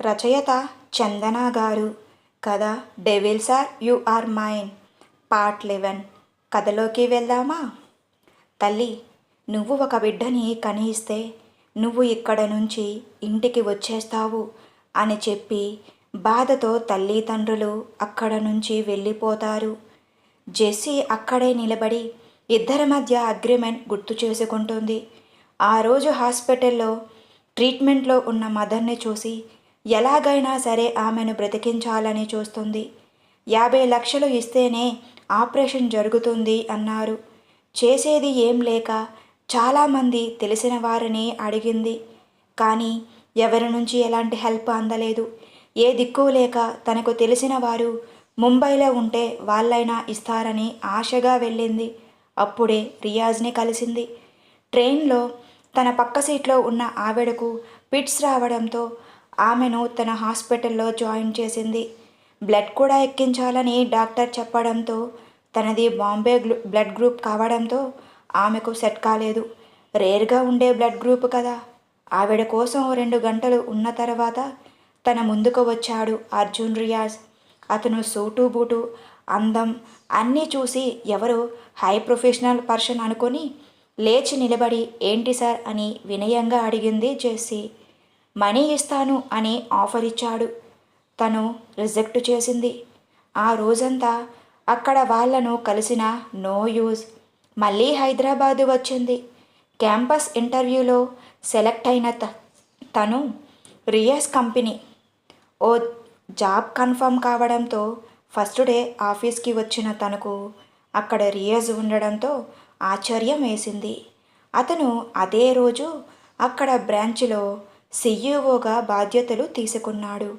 రచయిత చందన గారు. కథ devils are you are mine part eleven కథలోకి వెళ్దామా? తల్లి నువ్వు ఒక బిడ్డని కనిస్తే నువ్వు ఇక్కడ నుంచి ఇంటికి వచ్చేస్తావు అని చెప్పి బాధతో తల్లిదండ్రులు అక్కడ నుంచి వెళ్ళిపోతారు. జెస్సీ అక్కడే నిలబడి ఇద్దరి మధ్య అగ్రిమెంట్ గుర్తు చేసుకుంటుంది. ఆ రోజు హాస్పిటల్లో ట్రీట్మెంట్లో ఉన్న మదర్ని చూసి ఎలాగైనా సరే ఆమెను బ్రతికించాలని చూస్తుంది. యాభై లక్షలు ఇస్తేనే ఆపరేషన్ జరుగుతుంది అన్నారు. చేసేది ఏం లేక చాలామంది తెలిసిన వారిని అడిగింది. కానీ ఎవరి నుంచి ఎలాంటి హెల్ప్ అందలేదు. ఏ దిక్కు లేక తనకు తెలిసిన వారు ముంబైలో ఉంటే వాళ్ళైనా ఇస్తారని ఆశగా వెళ్ళింది. అప్పుడే రియాజ్ని కలిసింది. ట్రైన్లో తన పక్క సీట్లో ఉన్న ఆవిడకు పిట్స్ రావడంతో ఆమెను తన హాస్పిటల్లో జాయిన్ చేసింది. బ్లడ్ కూడా ఎక్కించాలని డాక్టర్ చెప్పడంతో తనది బాంబే బ్లడ్ గ్రూప్ కావడంతో ఆమెకు సెట్ కాలేదు. రేర్గా ఉండే బ్లడ్ గ్రూప్ కదా. ఆవిడ కోసం రెండు గంటలు ఉన్న తర్వాత తన ముందుకు వచ్చాడు అర్జున్ రియాజ్. అతను సూటు బూటు అందం అన్నీ చూసి ఎవరు హై ప్రొఫెషనల్ పర్సన్ అనుకొని లేచి నిలబడి ఏంటి సార్? అని వినయంగా అడిగింది జేసీ మనీ ఇస్తాను అని ఆఫర్ ఇచ్చాడు. తను రిజెక్ట్ చేసింది. ఆ రోజంతా అక్కడ వాళ్ళను కలిసిన నో యూజ్. మళ్ళీ హైదరాబాదు వచ్చింది. క్యాంపస్ ఇంటర్వ్యూలో సెలెక్ట్ అయిన త తను రియస్ కంపెనీ. ఓ జాబ్ కన్ఫర్మ్ కావడంతో ఫస్ట్ డే ఆఫీస్కి వచ్చిన తనకు అక్కడ రియజ్ ఉండడంతో ఆశ్చర్యం వేసింది. అతను అదే రోజు అక్కడ బ్రాంచ్లో సీఈఓగా బాధ్యతలు తీసుకున్నాడు.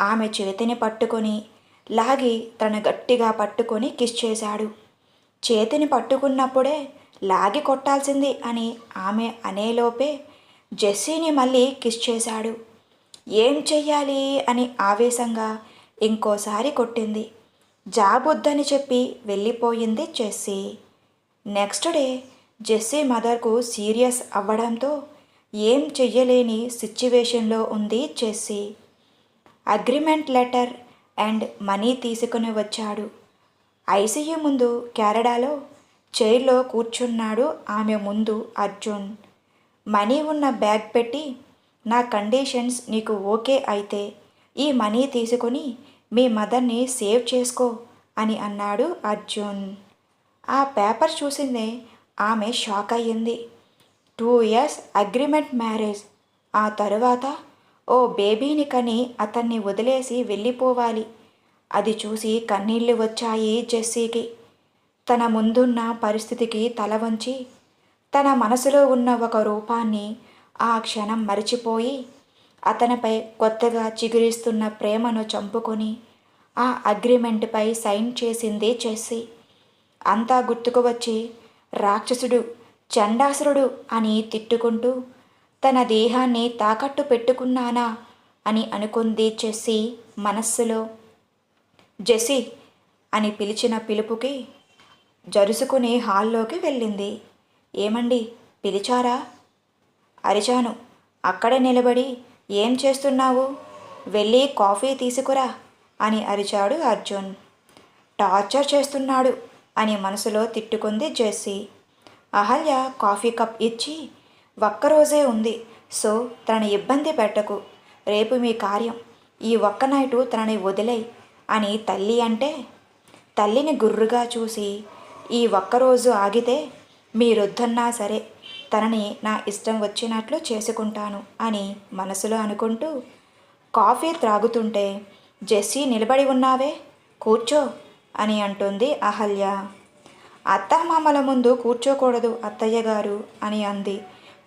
ఆమె చేతిని పట్టుకొని లాగి తన గట్టిగా పట్టుకొని కిస్ చేశాడు. చేతిని పట్టుకున్నప్పుడే లాగి కొట్టాల్సింది అని ఆమె అనేలోపే జెస్సీని మళ్ళీ కిస్ చేశాడు. ఏం చెయ్యాలి అని ఆవేశంగా ఇంకోసారి కొట్టింది. జాబ్ వద్దని చెప్పి వెళ్ళిపోయింది జెస్సీ. నెక్స్ట్ డే జెస్సీ మదర్కు సీరియస్ అవ్వడంతో ఏం చెయ్యలేని సిచ్యువేషన్లో ఉంది చెస్సీ అగ్రిమెంట్ లెటర్ అండ్ మనీ తీసుకుని వచ్చాడు. ఐసీయూ ముందు కెనడాలో చైర్లో కూర్చున్నాడు ఆమె ముందు అర్జున్. మనీ ఉన్న బ్యాగ్ పెట్టి నా కండిషన్స్ నీకు ఓకే అయితే ఈ మనీ తీసుకొని మీ మదర్ని సేవ్ చేసుకో అని అన్నాడు అర్జున్. ఆ పేపర్ చూసిందే ఆమె షాక్ అయ్యింది. Two years agreement marriage. ఆ తరువాత ఓ బేబీని కని అతన్ని వదిలేసి వెళ్ళిపోవాలి. అది చూసి కన్నీళ్ళు వచ్చాయి జెస్సీకి. తన ముందున్న పరిస్థితికి తల వంచి తన మనసులో ఉన్న ఒక రూపాన్ని ఆ క్షణం మరిచిపోయి అతనిపై కొత్తగా చిగురిస్తున్న ప్రేమను చంపుకొని ఆ అగ్రిమెంట్పై సైన్ చేసింది చేసి అంతా గుర్తుకు వచ్చి రాక్షసుడు చండాసురుడు అని తిట్టుకుంటూ తన దేహాన్ని తాకట్టు పెట్టుకున్నానా అని అనుకుంది జెస్సీ మనస్సులో. జెస్సీ అని పిలిచిన పిలుపుకి జరుసుకుని హాల్లోకి వెళ్ళింది. ఏమండి పిలిచారా? అరిచాను. అక్కడే నిలబడి ఏం చేస్తున్నావు? వెళ్ళి కాఫీ తీసుకురా అని అరిచాడు అర్జున్. టార్చర్ చేస్తున్నాడు అని మనసులో తిట్టుకుంది జెస్సీ. అహల్య కాఫీ కప్ ఇచ్చి ఒక్కరోజే ఉంది సో తనని ఇబ్బంది పెట్టకు. రేపు మీ కార్యం. ఈ ఒక్క నైటు తనని వదిలేయి అని తల్లి అంటే తల్లిని గుర్రుగా చూసి ఈ ఒక్కరోజు ఆగితే మీరొద్దన్నా సరే తనని నా ఇష్టం వచ్చినట్లు చేసుకుంటాను అని మనసులో అనుకుంటూ కాఫీ త్రాగుతుంటే జెస్సీ నిలబడి ఉన్నావే? కూర్చో అని అంటుంది అహల్య. అత్తమామల ముందు కూర్చోకూడదు అత్తయ్య గారు అని అంది.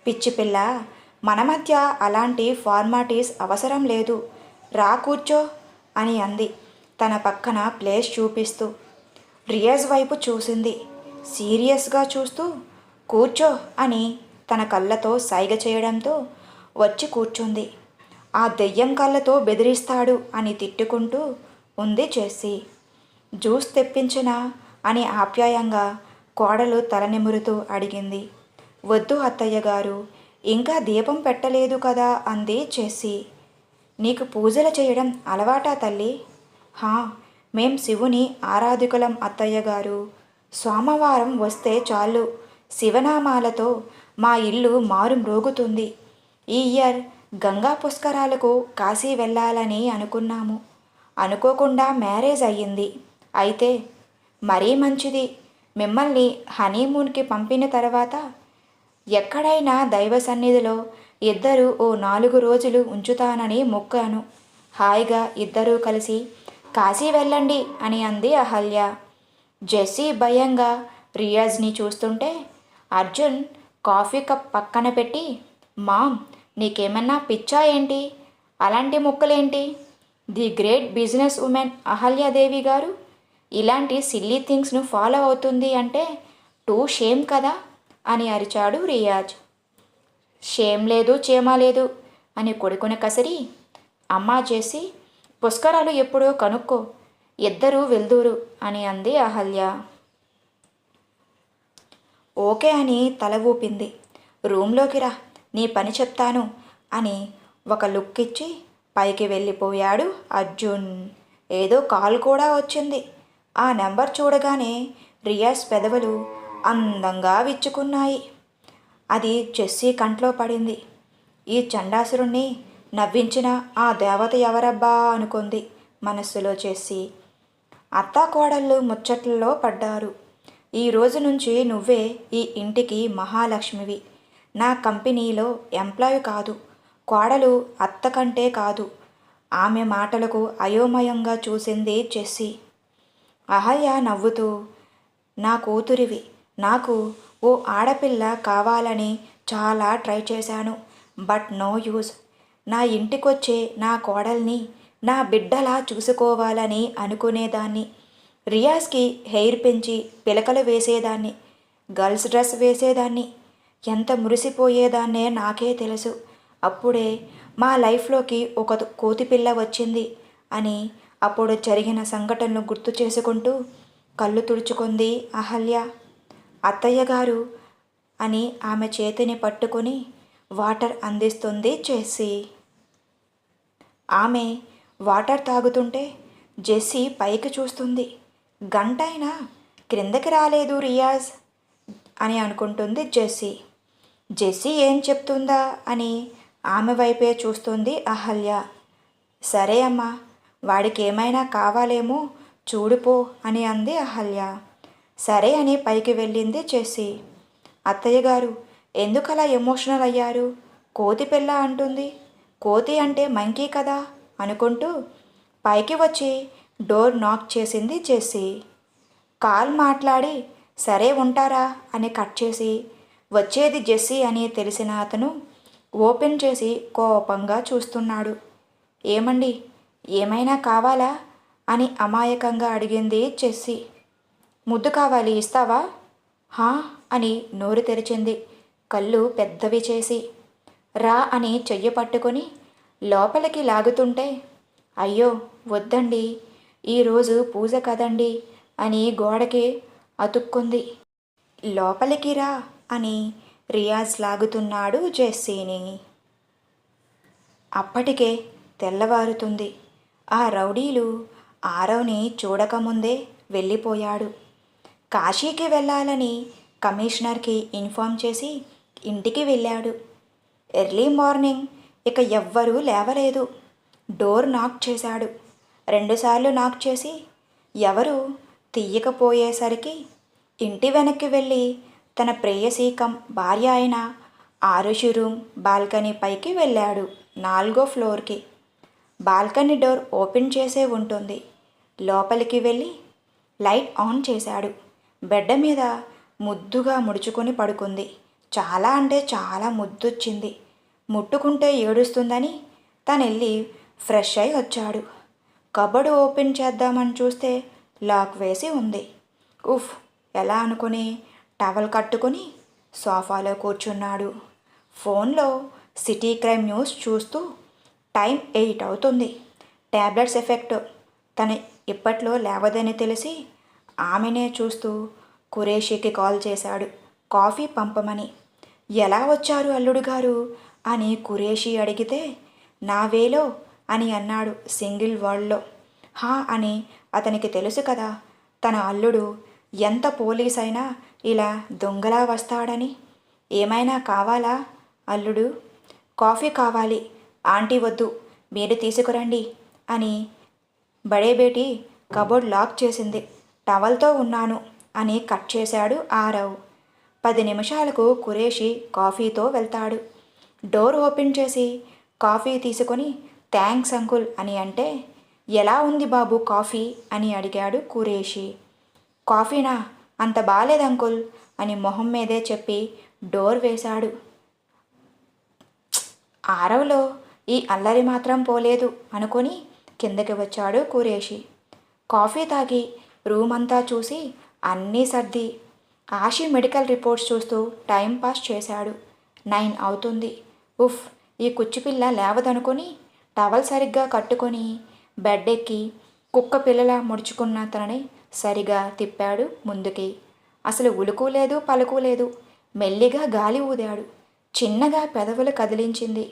పిచ్చి పిల్ల మన మధ్య అలాంటి ఫార్మాలిటీస్ అవసరం లేదు. రా కూర్చో అని అంది. తన పక్కన ప్లేస్ చూపిస్తూ. రియాజ్ వైపు చూసింది. సీరియస్గా చూస్తూ కూర్చో అని తన కళ్ళతో సైగ చేయడంతో వచ్చి కూర్చుంది. ఆ దెయ్యం కళ్ళతో బెదిరిస్తాడు అని తిట్టుకుంటూ ఉంది చేసి. జ్యూస్ తెప్పించినా అని ఆప్యాయంగా కోడలు తలనిమురుతూ అడిగింది. వద్దు అత్తయ్య గారు ఇంకా దీపం పెట్టలేదు కదా అంది చేసి. నీకు పూజలు చేయడం అలవాటా తల్లి? హా మేం శివుని ఆరాధికులం అత్తయ్య గారు. సోమవారం వస్తే చాలు. శివనామాలతో మా ఇల్లు మారు మ్రోగుతుంది. ఈ ఇయర్ గంగా పుష్కరాలకు కాశీ వెళ్ళాలని అనుకున్నాము. అనుకోకుండా మ్యారేజ్ అయ్యింది. అయితే మరీ మంచిది. మిమ్మల్ని హనీమూన్కి పంపిన తర్వాత ఎక్కడైనా దైవ సన్నిధిలో ఇద్దరు ఓ నాలుగు రోజులు ఉంచుతానని మొక్కాను. హాయిగా ఇద్దరూ కలిసి కాశీ వెళ్ళండి అని అంది అహల్య. జెస్సీ భయంగా రియాజ్ని చూస్తుంటే అర్జున్ కాఫీ కప్ పక్కన పెట్టి మామ్ నీకేమన్నా పిచ్చా ఏంటి? అలాంటి మొక్కలేంటి? The great business women Ahalyadevi garu ఇలాంటి సిల్లీ థింగ్స్ను ఫాలో అవుతుంది అంటే టూ షేమ్ కదా అని అరిచాడు రియాజ్. షేమ్ లేదు చేమ లేదు అని కొడుకున కసరి అమ్మా చేసి పుష్కరాలు ఎప్పుడో కనుక్కో ఇద్దరూ వెళ్దూరు అని అంది అహల్య. ఓకే అని తల ఊపింది. రూమ్లోకి రా నీ పని చెప్తాను అని ఒక లుక్ ఇచ్చి పైకి వెళ్ళిపోయాడు అర్జున్. ఏదో కాల్ కూడా వచ్చింది. ఆ నెంబర్ చూడగానే రియాస్ పెదవులు అందంగా విచ్చుకున్నాయి. అది చెస్సీ కంట్లో పడింది. ఈ చండాసురుణ్ణి నవ్వించిన ఆ దేవత ఎవరబ్బా అనుకుంది మనస్సులో చేసి అత్తాకోడళ్ళు ముచ్చట్లలో పడ్డారు. ఈ రోజు నుంచి నువ్వే ఈ ఇంటికి మహాలక్ష్మివి. నా కంపెనీలో ఎంప్లాయ్ కాదు కోడలు అత్త కంటే కాదు. ఆమె మాటలకు అయోమయంగా చూసింది చెస్సీ. అహల్య నవ్వుతూ నా కూతురివి నాకు ఓ ఆడపిల్ల కావాలని చాలా ట్రై చేశాను బట్ నో యూజ్. నా ఇంటికొచ్చే నా కోడల్ని నా బిడ్డలా చూసుకోవాలని అనుకునేదాన్ని. రియాజ్కి హెయిర్ పెంచి పిలకలు వేసేదాన్ని గర్ల్స్ డ్రెస్ వేసేదాన్ని. ఎంత మురిసిపోయేదాన్నే నాకే తెలుసు. అప్పుడే మా లైఫ్లోకి ఒక కోతిపిల్ల వచ్చింది అని అప్పుడు జరిగిన సంఘటనలు గుర్తు చేసుకుంటూ కళ్ళు తుడుచుకుంది అహల్య. అత్తయ్య గారు అని ఆమె చేతిని పట్టుకొని వాటర్ అందిస్తుంది జెస్సీ. ఆమె వాటర్ తాగుతుంటే జెస్సీ పైకి చూస్తుంది. గంటైనా క్రిందకి రాలేదు రియాజ్ అని అనుకుంటుంది జెస్సీ. జెస్సీ ఏం చెప్తుందా అని ఆమె వైపే చూస్తుంది అహల్య. సరే అమ్మా వాడికి ఏమైనా కావాలేమో చూడుపో అని అంది అహల్య. సరే అని పైకి వెళ్ళింది జెస్సీ అత్తయ్య గారు ఎందుకలా ఎమోషనల్ అయ్యారు? కోతి పిల్ల అంటుంది. కోతి అంటే మంకీ కదా అనుకుంటూ పైకి వచ్చి డోర్ నాక్ చేసింది జెస్సీ కాల్ మాట్లాడి సరే ఉంటారా అని కట్ చేసి వచ్చేది జెస్సీ అని తెలిసిన అతను ఓపెన్ చేసి కోపంగా చూస్తున్నాడు. ఏమండి? ఏమైనా కావాలా? అని అమాయకంగా అడిగింది జెస్సీ ముద్దు కావాలి ఇస్తావా? హా అని నోరు తెరిచింది. కళ్ళు పెద్దవి చేసి. రా అని చెయ్యి పట్టుకొని లోపలికి లాగుతుంటే అయ్యో వద్దండి ఈరోజు పూజ కదండి అని గోడకి అతుక్కుంది. లోపలికి రా అని రియాజ్ లాగుతున్నాడు జెస్సీని. అప్పటికే తెల్లవారుతుంది. ఆ రౌడీలు ఆరవ్ని చూడకముందే వెళ్ళిపోయాడు. కాశీకి వెళ్ళాలని కమిషనర్కి ఇన్ఫామ్ చేసి ఇంటికి వెళ్ళాడు. ఎర్లీ మార్నింగ్ ఇక ఎవ్వరూ లేవలేదు. డోర్ నాక్ చేశాడు. రెండుసార్లు నాక్ చేసి ఎవరు తీయకపోయేసరికి ఇంటి వెనక్కి వెళ్ళి తన ప్రేయసీకం భార్య అయిన ఆరుషి రూమ్ బాల్కనీ పైకి వెళ్ళాడు నాలుగో ఫ్లోర్కి. బాల్కనీ డోర్ ఓపెన్ చేసే ఉంటుంది. లోపలికి వెళ్ళి లైట్ ఆన్ చేశాడు. బెడ్ మీద ముద్దుగా ముడుచుకొని పడుకుంది. చాలా అంటే చాలా ముద్దొచ్చింది. ముట్టుకుంటే ఏడుస్తుందని తను వెళ్ళి ఫ్రెష్ అయి వచ్చాడు. కబోర్డు ఓపెన్ చేద్దామని చూస్తే లాక్ వేసి ఉంది. ఉఫ్ ఎలా అనుకుని టవల్ కట్టుకొని సోఫాలో కూర్చున్నాడు. ఫోన్లో సిటీ క్రైమ్ న్యూస్ చూస్తూ టైం ఎయిట్ అవుతుంది. Tablets effect. తను ఇప్పట్లో లేవదని తెలిసి ఆమెనే చూస్తూ కురేషికి కాల్ చేశాడు. కాఫీ పంపమని. ఎలా వచ్చారు అల్లుడు గారు? అని కురేషి అడిగితే నా వేలో? అని అన్నాడు సింగిల్ వర్డ్లో హా అని అతనికి తెలుసు కదా తన అల్లుడు ఎంత పోలీస్ అయినా ఇలా దొంగలా వస్తాడని. ఏమైనా కావాలా అల్లుడు? కాఫీ కావాలి. ఆంటీ వద్దు మీరు తీసుకురండి అని బడేబేటి కబోర్డ్ లాక్ చేసింది. టవల్తో ఉన్నాను అని కట్ చేశాడు ఆరవ్. పది నిమిషాలకు కురేషి కాఫీతో వెళ్తాడు. డోర్ ఓపెన్ చేసి కాఫీ తీసుకొని థ్యాంక్స్ అంకుల్ అని అంటే ఎలా ఉంది బాబు కాఫీ? అని అడిగాడు కురేషి. కాఫీనా? అంత బాలేదు అంకుల్ అని మొహం మీదే చెప్పి డోర్ వేశాడు. ఆరవలో ఈ అల్లరి మాత్రం పోలేదు అనుకొని కిందకి వచ్చాడు కురేషి. కాఫీ తాగి రూమ్ అంతా చూసి అన్నీ సర్ది ఆషి మెడికల్ రిపోర్ట్స్ చూస్తూ టైం పాస్ చేశాడు. నైన్ అవుతుంది. ఉఫ్ ఈ కుచ్చిపిల్ల లేవదనుకొని టవల్ సరిగ్గా కట్టుకొని బెడ్ ఎక్కి కుక్క పిల్లల ముడుచుకున్న తనని సరిగా తిప్పాడు ముందుకి. అసలు ఉలుకు లేదు పలుకు లేదు. మెల్లిగా గాలి ఊదాడు. చిన్నగా పెదవులు కదిలించింది.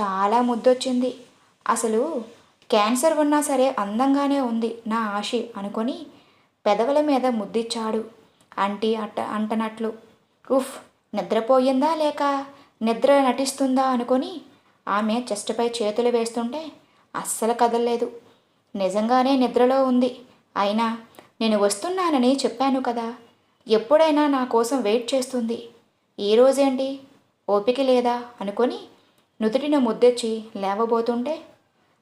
చాలా ముద్దొచ్చింది. అసలు క్యాన్సర్ ఉన్నా సరే అందంగానే ఉంది నా ఆశి అనుకొని పెదవుల మీద ముద్దిచ్చాడు అంటి అట్ట అంటనట్లు. ఉఫ్ నిద్రపోయిందా లేక? నిద్ర నటిస్తుందా అనుకొని ఆమె చెస్ట్పై చేతులు వేస్తుంటే అస్సలు కదలలేదు. నిజంగానే నిద్రలో ఉంది. అయినా నేను వస్తున్నానని చెప్పాను కదా. ఎప్పుడైనా నా కోసం వెయిట్ చేస్తుంది. ఈ రోజేంటి? ఓపిక లేదా? అనుకొని నుదుటిన ముద్దెచ్చి లేవబోతుంటే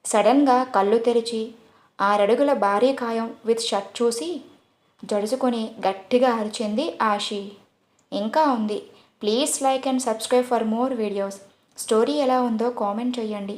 సడన్గా కళ్ళు తెరిచి ఆరడుగుల భారీ కాయం విత్ షర్ట్ చూసి జడుచుకొని గట్టిగా అరిచింది ఆషి. ఇంకా ఉంది. Please like and subscribe for more videos. Story ఎలా ఉందో కామెంట్ చేయండి.